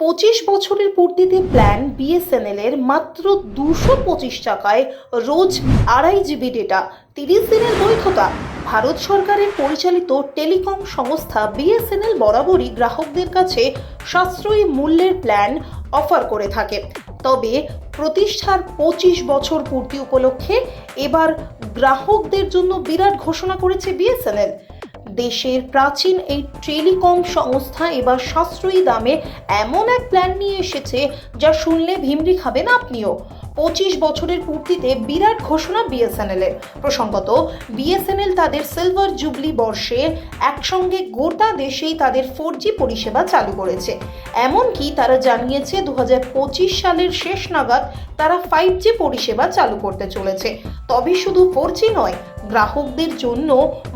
পঁচিশ বছরের পূর্তিতে plan BSNL এর মাত্র দুশো পঁচিশ টাকায় রোজ আড়াই জিবি ডেটা তিরিশ দিনের বৈধতা। ভারত সরকারের পরিচালিত টেলিকম সংস্থা বিএসএনএল বরাবরই গ্রাহকদের কাছে সাশ্রয়ী মূল্যের প্ল্যান অফার করে থাকে। তবে প্রতিষ্ঠার পঁচিশ বছর পূর্তি উপলক্ষে এবার গ্রাহকদের জন্য বিরাট ঘোষণা করেছে বিএসএনএল দেশের প্রাচীন এই টেলিকম সংস্থা এবার সাশ্রয়ী দামে এমন এক প্ল্যান নিয়ে এসেছে যা শুনলে ভিমরি খাবেন আপনিও। পঁচিশ বছরের পূর্তিতে বিরাট ঘোষণা বিএসএনএল এর। প্রসঙ্গত, বিএসএনএল তাদের সিলভার জুবলি বর্ষে একসঙ্গে গোটা দেশেই তাদের ফোর জি পরিষেবা চালু করেছে। এমনকি তারা জানিয়েছে দু হাজার পঁচিশ সালের শেষ নাগাদ তারা ফাইভ জি পরিষেবা চালু করতে চলেছে। তবে শুধু ফোর নয়, গ্রাহকদের জন্য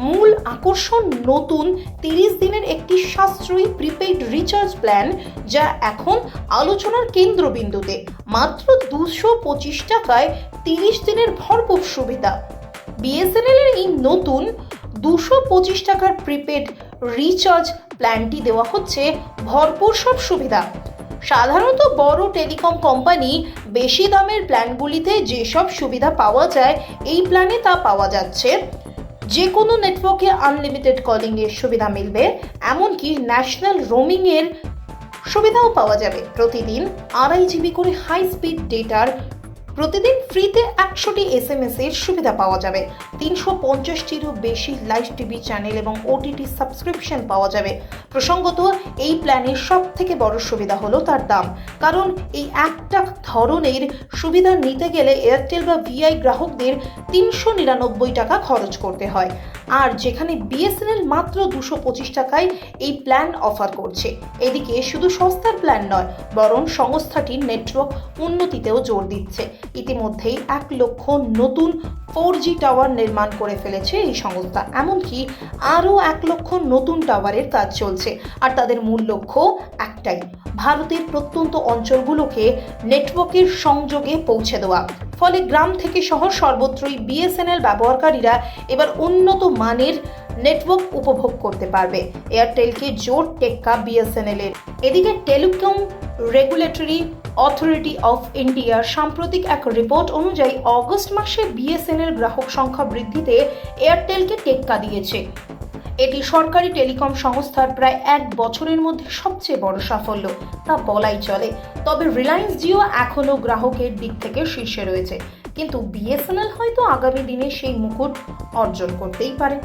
মূল আকর্ষণ নতুন তিরিশ দিনের একটি সাশ্রয়ী প্রিপেইড রিচার্জ প্ল্যান যা এখন আলোচনার কেন্দ্রবিন্দুতে মাত্র দুশো পঁচিশ টাকায় তিরিশ দিনের ভরপুর সুবিধা। বিএসএনএল এর এই নতুন দুশো পঁচিশ টাকার প্রিপেড রিচার্জ প্ল্যানটি দেওয়া হচ্ছে ভরপুর সব সুবিধা। সাধারণত বড় টেলিকম কোম্পানি বেশি দামের প্ল্যানগুলিতে যেসব সুবিধা পাওয়া যায়, এই প্ল্যানে তা পাওয়া যাচ্ছে। যে কোনো নেটওয়ার্কে আনলিমিটেড কলিংয়ের সুবিধা মিলবে, এমনকি ন্যাশনাল রোমিংয়ের সুবিধাও পাওয়া যাবে প্রতিদিন। আড়াই জিবি করে হাই স্পিড ডেটার প্রতিদিন ফ্রিতে একশোটি এস এম এস এর সুবিধা পাওয়া যাবে। তিনশো পঞ্চাশটিরও বেশি লাইভ টিভি চ্যানেল এবং ওটিটি সাবস্ক্রিপশন পাওয়া যাবে। প্রসঙ্গত, এই প্ল্যানের সব থেকে বড় সুবিধা হলো তার দাম। কারণ এই একটা ধরনের সুবিধা নিতে গেলে এয়ারটেল বা ভিআই গ্রাহকদের তিনশো নিরানব্বই টাকা খরচ করতে হয়। আর যেখানে বিএসএনএল মাত্র দুশো পঁচিশ টাকায় এই প্ল্যান অফার করছে। এদিকে শুধু সস্তার প্ল্যান নয়, বরং সংস্থাটির নেটওয়ার্ক উন্নতিতেও জোর দিচ্ছে। ইতিমধ্যেই এক লক্ষ নতুন ফোর জি টাওয়ার নির্মাণ করে ফেলেছে এই সংস্থা। এমনকি আরও এক লক্ষ নতুন টাওয়ারের কাজ চলছে। আর তাদের মূল লক্ষ্য একটাই, ভারতের প্রত্যন্ত অঞ্চলগুলোকে নেটওয়ার্কের সংযোগে পৌঁছে দেওয়া। ফলে গ্রাম থেকে শহর সর্বত্রই বিএসএনএল ব্যবহারকারীরা এবার উন্নত মানের নেটওয়ার্ক উপভোগ করতে পারবে। এয়ারটেলকে জোর টেক্কা বিএসএনএল এর। এদিকে টেলিকম রেগুলেটরি অথরিটি অফ ইন্ডিয়ার সাম্প্রতিক এক রিপোর্ট অনুযায়ী অগস্ট মাসে বিএসএনএল গ্রাহক সংখ্যা বৃদ্ধিতে এয়ারটেলকে টেক্কা দিয়েছে। এটি সরকারি টেলিকম সংস্থার প্রায় এক বছরের মধ্যে সবচেয়ে বড় সাফল্য, তা বলাই চলে। তবে রিলায়েন্স জিও এখনও গ্রাহকের দিক থেকে শীর্ষে রয়েছে। কিন্তু বিএসএনএল হয়তো আগামী দিনে সেই মুকুট অর্জন করতেই পারে।